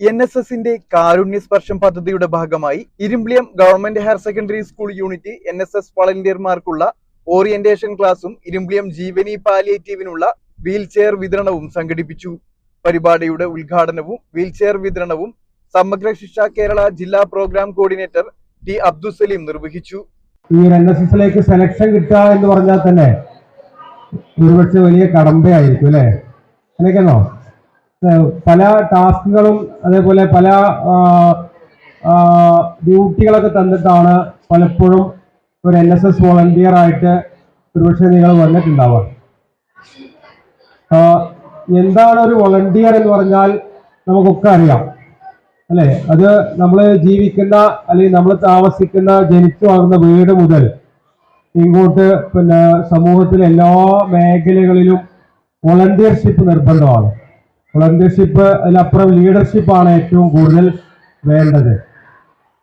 N S എസിന്റെ കാരുണ്യ സ്പർശം പദ്ധതിയുടെ ഭാഗമായി Irumbiliyam government higher secondary school unit N S S വളണ്ടിയർമാർക്കുള്ള orientation ക്ലാസും ഇരുമ്പിളിയം ജീവനി പാലിയേറ്റീവിനുള്ള വീൽ ചെയർ വിതരണവും സംഘടിപ്പിച്ചു. പരിപാടിയുടെ ഉദ്ഘാടനവും വീൽ ചെയർ വിതരണവും സമഗ്ര ശിക്ഷ കേരള ജില്ലാ പ്രോഗ്രാം കോർഡിനേറ്റർ ടി അബ്ദുസലീം നിർവഹിച്ചു. ഈ എൻ എസ് എസിലേക്ക് സെലക്ഷൻ കിട്ടുക എന്ന് പറഞ്ഞാൽ തന്നെ ഒരുപക്ഷെ വലിയ കടമ്പയായിരിക്കും അല്ലേ? അങ്ങനെയൊക്കെയാണോ? പല ടാസ്കുകളും അതേപോലെ പല ഡ്യൂട്ടികളൊക്കെ തന്നിട്ടാണ് പലപ്പോഴും ഒരു എൻ എസ് എസ് വോളണ്ടിയർ ആയിട്ട് ഒരുപക്ഷെ നിങ്ങൾ വന്നിട്ടുണ്ടാവുക. എന്താണ് ഒരു വോളണ്ടിയർ എന്ന് പറഞ്ഞാൽ നമുക്കൊക്കെ അറിയാം. അല്ലെ? അത് നമ്മൾ ജീവിക്കുന്ന അല്ലെങ്കിൽ നമ്മൾ താമസിക്കുന്ന ജനിച്ചു വളർന്ന വീട് മുതൽ ഇങ്ങോട്ട് പിന്നെ സമൂഹത്തിലെ എല്ലാ മേഖലകളിലും വോളണ്ടിയർഷിപ്പ് നിർബന്ധമാണ്. വോളണ്ടിയർഷിപ്പ് അതിലപ്പുറം ലീഡർഷിപ്പാണ് ഏറ്റവും കൂടുതൽ വേണ്ടത്.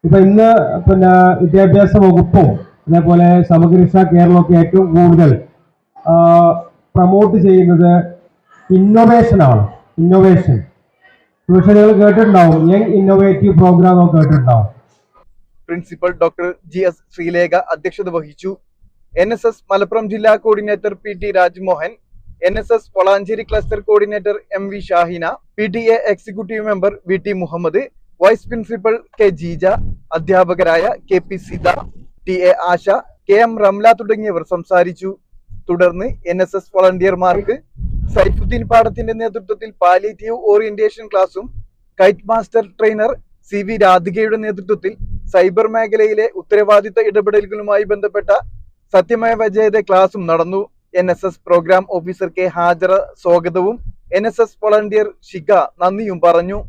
ഇപ്പൊ ഇന്ന് പിന്നെ വിദ്യാഭ്യാസ വകുപ്പും അതേപോലെ സമഗ്രശ കേരളമൊക്കെ ഏറ്റവും കൂടുതൽ പ്രമോട്ട് ചെയ്യുന്നത് ഇന്നോവേഷനാണ് ഇന്നോവേഷൻ ട്യൂഷൻ നിങ്ങൾ കേട്ടിട്ടുണ്ടാവും. യങ് ഇന്നോവേറ്റീവ് പ്രോഗ്രാം കേട്ടിട്ടുണ്ടാവും. Principal doctor G S Sreelekha അധ്യക്ഷത വഹിച്ചു. എൻ എസ് എസ് മലപ്പുറം ജില്ലാ coordinator P T Rajmohan N S S Valanchery cluster coordinator M V Shahina P T A executive member V T Muhammad vice principal K Jeeja അധ്യാപകരായ K P Sitha T A Asha K M Ramla തുടങ്ങിയവർ സംസാരിച്ചു. തുടർന്ന് N S S വളണ്ടിയർമാർക്ക് സൈഫുദ്ദീൻ പാടത്തിന്റെ നേതൃത്വത്തിൽ palliative orientation ക്ലാസും kite master trainer C V രാധികയുടെ നേതൃത്വത്തിൽ cyber മേഖലയിലെ ഉത്തരവാദിത്ത ഇടപെടലുകളുമായി ബന്ധപ്പെട്ട സത്യമേവ ജയത ക്ലാസും നടന്നു. N S S program officer K Hajara സ്വാഗതവും. N S S volunteer Shika നന്ദിയും പറഞ്ഞു.